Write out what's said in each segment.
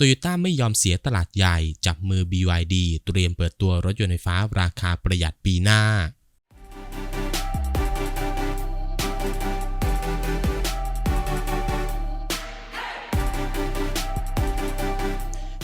โตโยต้าไม่ยอมเสียตลาดใหญ่จับมือ BYD เตรียมเปิดตัวรถยนต์ไฟฟ้าราคาประหยัดปีหน้า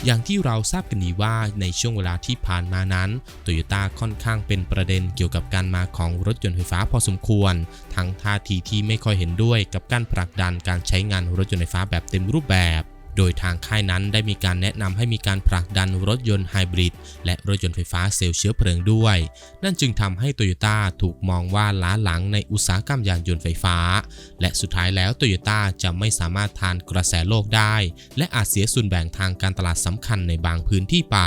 อย่างที่เราทราบกันดีว่าในช่วงเวลาที่ผ่านมานั้นโตโยต้าค่อนข้างเป็นประเด็นเกี่ยวกับการมาของรถยนต์ไฟฟ้าพอสมควร ทั้งท่าทีที่ไม่ค่อยเห็นด้วยกับการผลักดันการใช้งานรถยนต์ไฟฟ้าแบบเต็มรูปแบบ โดยทางค่ายนั้นได้มีการแนะนำให้มีการผลักดันรถยนต์ไฮบริดและรถยนต์ไฟฟ้าเซลล์เชื้อเพลิงด้วย นั่นจึงทำให้โตโยต้าถูกมองว่าล้าหลังในอุตสาหกรรมยานยนต์ไฟฟ้า และสุดท้ายแล้วโตโยต้าจะไม่สามารถทานกระแสโลกได้ และอาจเสียส่วนแบ่งทางการตลาดสำคัญในบางพื้นที่ไป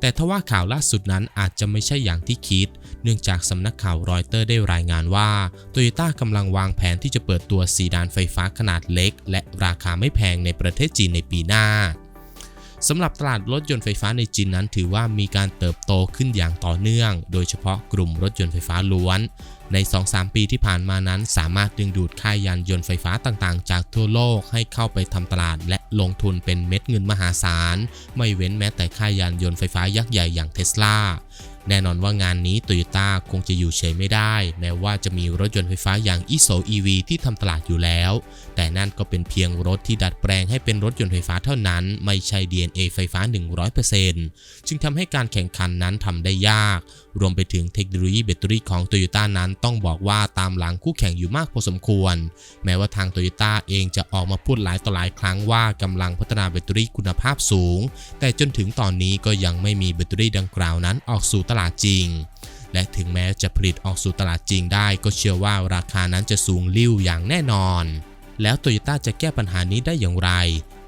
แต่ทว่าข่าวล่าสุดนั้นอาจจะไม่ใช่อย่างที่คิด เนื่องจากสำนักข่าวรอยเตอร์ได้รายงานว่าโตโยต้ากำลังวางแผนที่จะเปิดตัวซีดานไฟฟ้าขนาดเล็ก และราคาไม่แพงในประเทศจีนในปีหน้าสำหรับตลาดรถยนต์ไฟฟ้าในจีนนั้นถือว่ามีการเติบโตขึ้นอย่างต่อเนื่อง โดยเฉพาะกลุ่มรถยนต์ไฟฟ้าล้วน ใน 2-3 ปีที่ผ่านมานั้น สามารถดึงดูดค่ายยานยนต์ไฟฟ้าต่างๆ จากทั่วโลกให้เข้าไปทำตลาด และลงทุนเป็นเม็ดเงินมหาศาล ไม่เว้นแม้แต่ค่ายยานยนต์ไฟฟ้ายักษ์ใหญ่อย่างเทสลาแน่นอนว่างานนี้โตโยต้าคงจะอยู่เฉยไม่ได้ แม้ว่าจะมีรถยนต์ไฟฟ้าอย่าง i s o EV ที่ทำตลาดอยู่แล้ว แต่นั่นก็เป็นเพียงรถที่ดัดแปลงให้เป็นรถยนต์ไฟฟ้าเท่านั้น ไม่ใช่ DNA ไฟฟ้า 100%จึงทำให้การแข่งขันนั้นทำได้ยาก รวมไปถึงเทคโนโลยีแบตเตอรี่ของโตโยต้านั้นต้องบอกว่าตามหลังคู่แข่งอยู่มากพอสมควร แม้ว่าทางโตโยต้าเองจะออกมาพูดหลายต่อหลายครั้งว่ากำลังพัฒนาแบตเตอรี่คุณภาพสูง แต่จนถึงตอนนี้ก็ยังไม่มีแบตเตอรี่ดังกล่าวนั้นออกสู่ตลาดจริงและถึงแม้จะผลิตออกสู่ตลาดจริงได้ก็เชื่อว่าราคานั้นจะสูงลิ่วอย่างแน่นอน แล้วโตโยต้าจะแก้ปัญหานี้ได้อย่างไร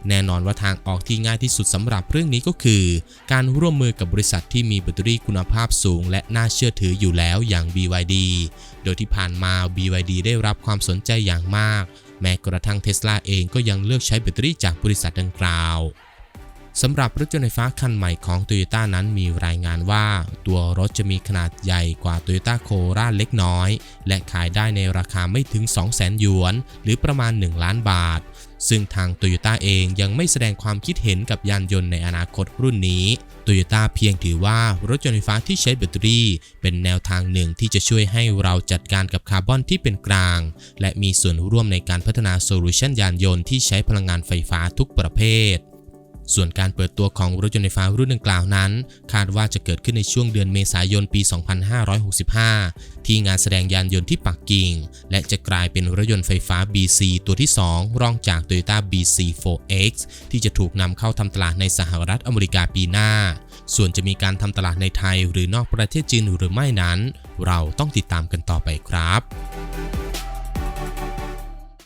แน่นอนว่าทางออกที่ง่ายที่สุดสำหรับเรื่องนี้ก็คือ การร่วมมือกับบริษัทที่มีแบตเตอรี่คุณภาพสูง และน่าเชื่อถืออยู่แล้วอย่าง BYD โดยที่ผ่านมา BYD ได้รับความสนใจอย่างมาก แม้กระทั่งเทสลาเองก็ยังเลือกใช้แบตเตอรี่จากบริษัทดังกล่าวสำหรับรถยนต์ไฟฟ้าคันใหม่ของ Toyota นั้นมีรายงานว่า ตัวรถจะมีขนาดใหญ่กว่า Toyota c o r a เล็กน้อย และขายได้ในราคาไม่ถึง 200,000 หยวน หรือประมาณ 1 ล้านบาท ซึ่งทาง Toyota เองยังไม่แสดงความคิดเห็นกับยานยนต์ในอนาคตรุ่นนี้ Toyota เพียงถือว่ารถยนต์ไฟฟ้าที่ใช้แบตเตอรี่ เป็นแนวทางหนึ่งที่จะช่วยให้เราจัดการกับคาร์บอนที่เป็นกลาง และมีส่วนร่วมในการพัฒนาโซลูชันยานยนต์ที่ใช้พลังงานไฟฟ้าทุกประเภท ส่วนการเปิดตัวของรถยนต์ไฟฟ้ารุ่นดังกล่าวนั้น คาดว่าจะเกิดขึ้นในช่วงเดือนเมษายนปี 2565 ที่งานแสดงยานยนต์ที่ปักกิ่ง และจะกลายเป็นรถยนต์ไฟฟ้า BC ตัวที่ 2 รองจาก Toyota BC4X ที่จะถูกนำเข้าทำตลาดในสหรัฐอเมริกาปีหน้า ส่วนจะมีการทำตลาดในไทยหรือนอกประเทศจีนหรือไม่นั้น เราต้องติดตามกันต่อไปครับ